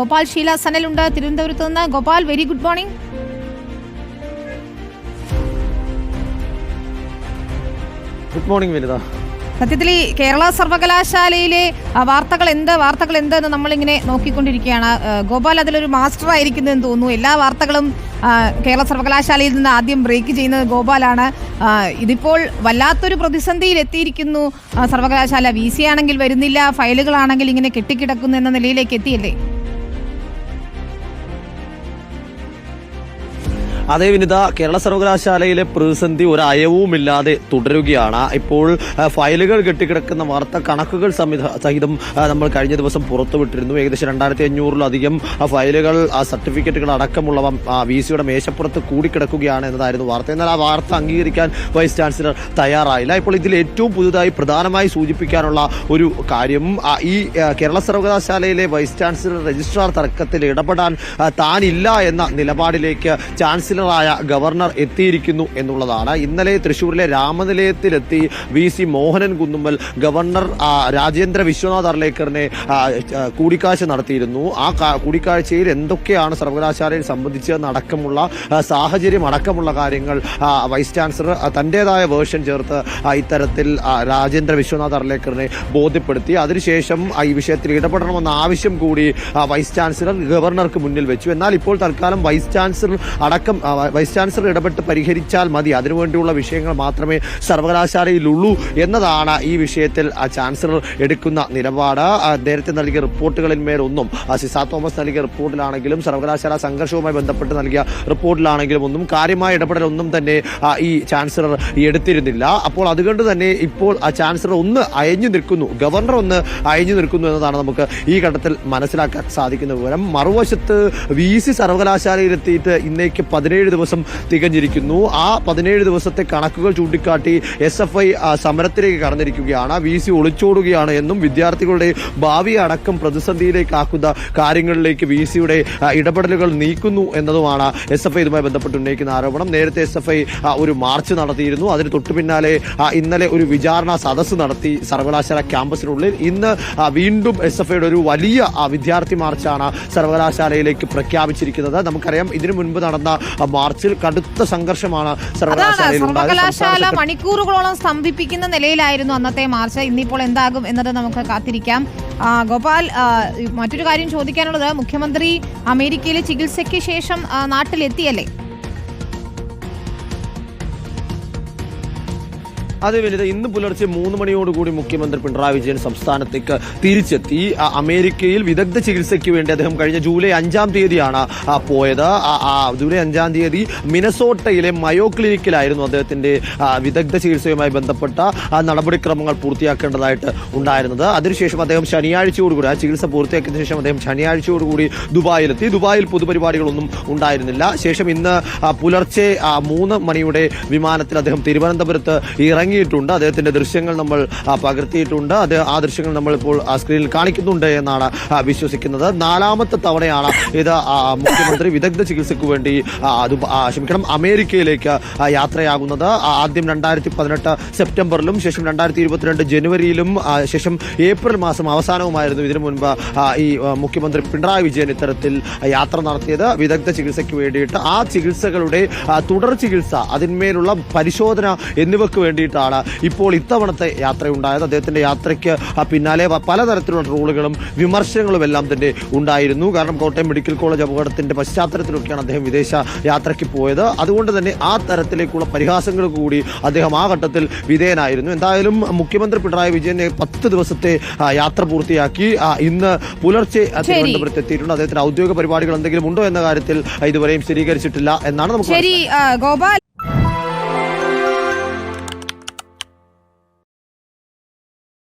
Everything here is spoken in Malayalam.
ഗോപാൽ ഷീല സനലുണ്ട്. തിരുവനന്തപുരത്ത് നിന്ന് Gopal very good morning good morning Vanitha. സത്യത്തിൽ ഈ കേരള സർവകലാശാലയിലെ വാർത്തകൾ എന്ത് വാർത്തകൾ എന്ത് എന്ന് നമ്മളിങ്ങനെ നോക്കിക്കൊണ്ടിരിക്കുകയാണ്. ഗോപാൽ അതിലൊരു മാസ്റ്റർ ആയിരിക്കുന്നു എന്ന് തോന്നുന്നു. എല്ലാ വാർത്തകളും കേരള സർവകലാശാലയിൽ നിന്ന് ആദ്യം ബ്രേക്ക് ചെയ്യുന്നത് ഗോപാലാണ്. ഇതിപ്പോൾ വല്ലാത്തൊരു പ്രതിസന്ധിയിൽ എത്തിയിരിക്കുന്നു സർവകലാശാല വി സി ആണെങ്കിൽ വരുന്നില്ല ഫയലുകളാണെങ്കിൽ ഇങ്ങനെ കെട്ടിക്കിടക്കുന്നു എന്ന നിലയിലേക്ക് എത്തിയല്ലേ? അതേ വിനിത കേരള സർവകലാശാലയിലെ പ്രതിസന്ധി ഒരു അയവുമില്ലാതെ തുടരുകയാണ്. ഇപ്പോൾ ഫയലുകൾ കെട്ടിക്കിടക്കുന്ന വാർത്ത കണക്കുകൾ സഹിതം നമ്മൾ കഴിഞ്ഞ ദിവസം പുറത്തുവിട്ടിരുന്നു. ഏകദേശം രണ്ടായിരത്തി അഞ്ഞൂറിലധികം ഫയലുകൾ ആ, സർട്ടിഫിക്കറ്റുകൾ അടക്കമുള്ളവ വി സിയുടെ മേശപ്പുറത്ത് കൂടിക്കിടക്കുകയാണ് എന്നതായിരുന്നു വാർത്ത. എന്നാൽ ആ വാർത്ത അംഗീകരിക്കാൻ വൈസ് ചാൻസലർ തയ്യാറായില്ല. ഇപ്പോൾ ഇതിൽ ഏറ്റവും പുതുതായി പ്രധാനമായി സൂചിപ്പിക്കാനുള്ള ഒരു കാര്യം ഈ കേരള സർവകലാശാലയിലെ വൈസ് ചാൻസലർ രജിസ്ട്രാർ തർക്കത്തിൽ ഇടപെടാൻ താനില്ല എന്ന നിലപാടിലേക്ക് ചാൻസലറായ ഗവർണർ എത്തിയിരിക്കുന്നു എന്നുള്ളതാണ്. ഇന്നലെ തൃശൂരിലെ രാമനിലയത്തിലെത്തി V C Mohanan Kunnummal governor Rajendra Vishwanath അർലേക്കറിനെ കൂടിക്കാഴ്ച നടത്തിയിരുന്നു. ആ കൂടിക്കാഴ്ചയിൽ എന്തൊക്കെയാണ് സർവകലാശാലയിൽ സംബന്ധിച്ച് നടക്കമുള്ള സാഹചര്യം അടക്കമുള്ള കാര്യങ്ങൾ വൈസ് ചാൻസലർ തന്റേതായ വേർഷൻ ചേർത്ത് ഇത്തരത്തിൽ രാജേന്ദ്ര വിശ്വനാഥ് അർലേക്കറിനെ ബോധ്യപ്പെടുത്തി. അതിനുശേഷം ഈ വിഷയത്തിൽ ഇടപെടണമെന്ന ആവശ്യം കൂടി വൈസ് ചാൻസലർ ഗവർണർക്ക് മുന്നിൽ വെച്ചു. എന്നാൽ ഇപ്പോൾ തൽക്കാലം വൈസ് ചാൻസലർ അടക്കം വൈസ് ചാൻസലർ ഇടപെട്ട് പരിഹരിച്ചാൽ മതി. അതിനുവേണ്ടിയുള്ള വിഷയങ്ങൾ മാത്രമേ സർവകലാശാലയിലുള്ളൂ എന്നതാണ് ഈ വിഷയത്തിൽ ചാൻസലർ എടുക്കുന്ന നിലപാട്. നേരത്തെ നൽകിയ റിപ്പോർട്ടുകളിന്മേലൊന്നും സിസാ തോമസ് നൽകിയ റിപ്പോർട്ടിലാണെങ്കിലും സർവകലാശാല സംഘർഷവുമായി ബന്ധപ്പെട്ട് നൽകിയ റിപ്പോർട്ടിലാണെങ്കിലും ഒന്നും കാര്യമായ ഇടപെടലൊന്നും തന്നെ ഈ ചാൻസലർ എടുത്തിരുന്നില്ല. അപ്പോൾ അതുകൊണ്ട് തന്നെ ഇപ്പോൾ ആ ചാൻസലർ ഒന്ന് അയഞ്ഞു നിൽക്കുന്നു. ഗവർണർ ഒന്ന് അയഞ്ഞു നിൽക്കുന്നു എന്നതാണ് നമുക്ക് ഈ ഘട്ടത്തിൽ മനസ്സിലാക്കാൻ സാധിക്കുന്ന വിവരം. മറുവശത്ത് വി സി സർവകലാശാലയിലെത്തിയിട്ട് ഇന്നേക്ക് പതിനേഴ് ദിവസം തികഞ്ഞിരിക്കുന്നു. ആ പതിനേഴ് ദിവസത്തെ കണക്കുകൾ ചൂണ്ടിക്കാട്ടി എസ് എഫ് ഐ സമരത്തിലേക്ക് കടന്നിരിക്കുകയാണ്. വി സി ഒളിച്ചോടുകയാണ് എന്നും വിദ്യാർത്ഥികളുടെ ഭാവി അടക്കം പ്രതിസന്ധിയിലേക്ക് പ്രതിസന്ധിയിലേക്കാക്കുന്ന കാര്യങ്ങളിലേക്ക് വി സിയുടെ ഇടപെടലുകൾ നീക്കുന്നു എന്നതുമാണ് എസ് എഫ് ഐ ഇതുമായി ബന്ധപ്പെട്ട് ഉന്നയിക്കുന്ന ആരോപണം. നേരത്തെ എസ് എഫ് ഐ ഒരു മാർച്ച് നടത്തിയിരുന്നു. അതിന് തൊട്ടു പിന്നാലെ ഇന്നലെ ഒരു വിചാരണ സദസ്സ് നടത്തി സർവകലാശാല ക്യാമ്പസിനുള്ളിൽ. ഇന്ന് വീണ്ടും എസ് എഫ് ഐയുടെ ഒരു വലിയ വിദ്യാർത്ഥി മാർച്ചാണ് സർവകലാശാലയിലേക്ക് പ്രഖ്യാപിച്ചിരിക്കുന്നത്. നമുക്കറിയാം ഇതിനു മുൻപ് നടന്ന മാർച്ചിൽ കടുത്ത സംഘർഷമാണ് സർവകലാശാല മണിക്കൂറുകളോളം സ്തംഭിപ്പിക്കുന്ന നിലയിലായിരുന്നു അന്നത്തെ മാർച്ച്. ഇന്നിപ്പോൾ എന്താകും എന്നത് നമുക്ക് കാത്തിരിക്കാം. ഗോപാൽ മറ്റൊരു കാര്യം ചോദിക്കാനുള്ളത് മുഖ്യമന്ത്രി അമേരിക്കയിലെ ചികിത്സയ്ക്ക് ശേഷം നാട്ടിലെത്തിയല്ലേ? അതെ വലുത് ഇന്ന് പുലർച്ചെ മൂന്ന് മണിയോടുകൂടി മുഖ്യമന്ത്രി പിണറായി വിജയൻ സംസ്ഥാനത്തേക്ക് തിരിച്ചെത്തി. അമേരിക്കയിൽ വിദഗ്ധ ചികിത്സയ്ക്ക് വേണ്ടി അദ്ദേഹം കഴിഞ്ഞ ജൂലൈ അഞ്ചാം തീയതിയാണ് പോയത്. ജൂലൈ അഞ്ചാം തീയതി മിനസോട്ടയിലെ മയോ ക്ലിനിക്കിലായിരുന്നു അദ്ദേഹത്തിന്റെ വിദഗ്ധ ചികിത്സയുമായി ബന്ധപ്പെട്ട നടപടിക്രമങ്ങൾ പൂർത്തിയാക്കേണ്ടതായിട്ട് ഉണ്ടായിരുന്നത്. അതിനുശേഷം അദ്ദേഹം ശനിയാഴ്ചയോടുകൂടി ആ ചികിത്സ പൂർത്തിയാക്കിയതിനു ശേഷം അദ്ദേഹം ശനിയാഴ്ചയോടുകൂടി ദുബായിലെത്തി. ദുബായിൽ പൊതുപരിപാടികളൊന്നും ഉണ്ടായിരുന്നില്ല. ശേഷം ഇന്ന് പുലർച്ചെ മൂന്ന് മണിയുടെ വിമാനത്തിൽ അദ്ദേഹം തിരുവനന്തപുരത്ത് ഇറങ്ങിയിട്ടുണ്ട് അദ്ദേഹത്തിന്റെ ദൃശ്യങ്ങൾ നമ്മൾ പകർത്തിയിട്ടുണ്ട്. അത് ആ ദൃശ്യങ്ങൾ നമ്മൾ ഇപ്പോൾ ആ സ്ക്രീനിൽ കാണിക്കുന്നുണ്ട് എന്നാണ് വിശ്വസിക്കുന്നത്. നാലാമത്തെ തവണയാണ് ഇത് മുഖ്യമന്ത്രി വിദഗ്ധ ചികിത്സയ്ക്ക് വേണ്ടി അത് ക്ഷമിക്കണം അമേരിക്കയിലേക്ക് യാത്രയാകുന്നത്. ആദ്യം രണ്ടായിരത്തി പതിനെട്ട് സെപ്റ്റംബറിലും ശേഷം രണ്ടായിരത്തി ഇരുപത്തിരണ്ട് ജനുവരിയിലും ശേഷം ഏപ്രിൽ മാസം അവസാനവുമായിരുന്നു ഇതിനു മുൻപ് ഈ മുഖ്യമന്ത്രി പിണറായി വിജയൻ ഇത്തരത്തിൽ യാത്ര നടത്തിയത്. വിദഗ്ധ ചികിത്സയ്ക്ക് വേണ്ടിയിട്ട് ആ ചികിത്സകളുടെ തുടർ ചികിത്സ അതിന്മേലുള്ള പരിശോധന എന്നിവയ്ക്ക് വേണ്ടിയിട്ടാണ് ഇപ്പോൾ ഇത്തവണത്തെ യാത്ര യാത്രയുണ്ടായത്. അദ്ദേഹത്തിന്റെ യാത്രയ്ക്ക് പിന്നാലെ പലതരത്തിലുള്ള ട്രോളുകളും വിമർശനങ്ങളും എല്ലാം തന്നെ ഉണ്ടായിരുന്നു. കാരണം കോട്ടയം മെഡിക്കൽ കോളേജ് അപകടത്തിന്റെ പശ്ചാത്തലത്തിലൊക്കെയാണ് അദ്ദേഹം വിദേശ യാത്രയ്ക്ക് പോയത്. അതുകൊണ്ട് തന്നെ ആ തരത്തിലേക്കുള്ള പരിഹാസങ്ങൾ കൂടി അദ്ദേഹം ആ ഘട്ടത്തിൽ വിധേയനായിരുന്നു. എന്തായാലും മുഖ്യമന്ത്രി പിണറായി വിജയൻ പത്ത് ദിവസത്തെ യാത്ര പൂർത്തിയാക്കി ഇന്ന് പുലർച്ചെ തിരുവനന്തപുരത്ത് എത്തിയിട്ടുണ്ട്. അദ്ദേഹത്തിന് ഔദ്യോഗിക പരിപാടികൾ എന്തെങ്കിലും ഉണ്ടോ എന്ന കാര്യത്തിൽ ഇതുവരെയും സ്ഥിരീകരിച്ചിട്ടില്ല എന്നാണ് നമുക്ക് ഗോപാൽ